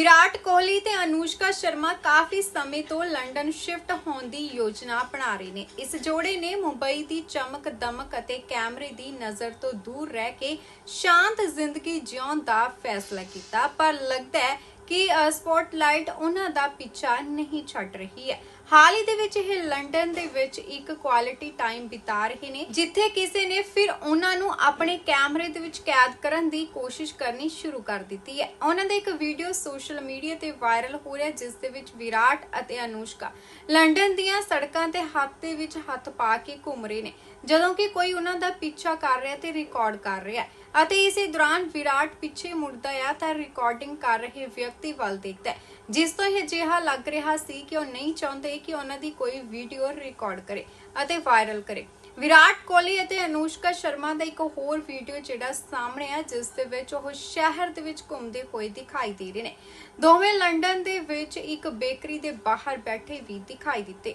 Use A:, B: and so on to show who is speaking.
A: ਵਿਰਾਟ ਕੋਹਲੀ ਤੇ ਅਨੁਸ਼ਕਾ ਸ਼ਰਮਾ ਕਾਫੀ ਸਮੇਂ ਤੋਂ ਲੰਡਨ ਸ਼ਿਫਟ ਹੋਣ ਦੀ ਯੋਜਨਾ ਬਣਾ ਰਹੇ ਨੇ। ਇਸ ਜੋੜੇ ਨੇ ਮੁੰਬਈ ਦੀ ਚਮਕ, ਦਮਕ ਅਤੇ ਕੈਮਰੇ ਦੀ ਨਜ਼ਰ ਤੋਂ ਦੂਰ ਰਹਿ ਕੇ ਸ਼ਾਂਤ ਜ਼ਿੰਦਗੀ ਜਿਉਣ ਦਾ ਫੈਸਲਾ ਕੀਤਾ। ਪਰ ਲੱਗਦਾ ਹੈ ਕਿ ਸਪੌਟਲਾਈਟ ਉਹਨਾਂ ਦਾ ਪਿੱਛਾ ਨਹੀਂ ਛੱਡ ਰਹੀ ਹੈ। ਹਾਲ ਹੀ ਦੇ ਵਿੱਚ ਇਹ ਲੰਡਨ ਦੇ ਵਿੱਚ ਇੱਕ ਕੁਆਲਿਟੀ ਟਾਈਮ ਬਿਤਾ ਰਹੇ ਨੇ, ਜਿੱਥੇ ਕਿਸੇ ਨੇ ਫਿਰ ਉਹਨਾਂ ਨੂੰ ਆਪਣੇ ਕੈਮਰੇ ਦੇ ਵਿੱਚ ਕੈਦ ਕਰਨ ਦੀ ਕੋਸ਼ਿਸ਼ ਕਰਨੀ ਸ਼ੁਰੂ ਕਰ ਦਿੱਤੀ ਹੈ। ਉਹਨਾਂ ਦਾ ਇੱਕ ਵੀਡੀਓ ਸੋਸ਼ਲ ਮੀਡੀਆ ਤੇ ਵਾਇਰਲ ਹੋ ਰਿਹਾ, ਜਿਸ ਦੇ ਵਿੱਚ ਵਿਰਾਟ ਅਤੇ ਅਨੁਸ਼ਕਾ ਲੰਡਨ ਦੀਆਂ ਸੜਕਾਂ ਤੇ ਹੱਥ ਦੇ ਵਿੱਚ ਹੱਥ ਪਾ ਕੇ ਘੁੰਮ ਰਹੇ ਨੇ, ਜਦੋਂ ਕਿ ਕੋਈ ਉਹਨਾਂ ਦਾ ਪਿੱਛਾ ਕਰ ਰਿਹਾ ਤੇ ਰਿਕਾਰਡ ਕਰ ਰਿਹਾ ਅਤੇ ਇਸੇ ਦੌਰਾਨ ਵਿਰਾਟ ਪਿੱਛੇ ਮੁੜਦਾ ਆ ਤਾਂ ਰਿਕਾਰਡਿੰਗ ਕਰ ਰਹੇ ਵਿਅਕਤੀ ਵੱਲ ਦੇਖਦਾ ਹੈ। ਜਿਸ ਤੋਂ ਇਹ ਅਜਿਹਾ ਲੱਗ ਰਿਹਾ ਸੀ ਕਿ ਉਹ ਨਹੀਂ ਚਾਹੁੰਦੇ ਕਿ ਉਹਨਾਂ ਦੀ ਕੋਈ ਵੀਡੀਓ ਰਿਕਾਰਡ ਕਰੇ ਅਤੇ ਵਾਇਰਲ ਕਰੇ। ਵਿਰਾਟ ਕੋਹਲੀ ਅਤੇ ਅਨੁਸ਼ਕਾ ਸ਼ਰਮਾ ਦਾ ਇੱਕ ਹੋਰ ਵੀਡੀਓ ਜਿਹੜਾ ਸਾਹਮਣੇ ਆ, ਜਿਸ ਦੇ ਵਿੱਚ ਉਹ ਸ਼ਹਿਰ ਦੇ ਵਿੱਚ ਘੁੰਮਦੇ ਹੋਏ ਦਿਖਾਈ ਦੇ ਰਹੇ ਨੇ। ਦੋਵੇਂ ਲੰਡਨ ਦੇ ਵਿੱਚ ਇੱਕ ਬੇਕਰੀ ਦੇ ਬਾਹਰ ਬੈਠੇ ਵੀ ਦਿਖਾਈ ਦਿੱਤੇ।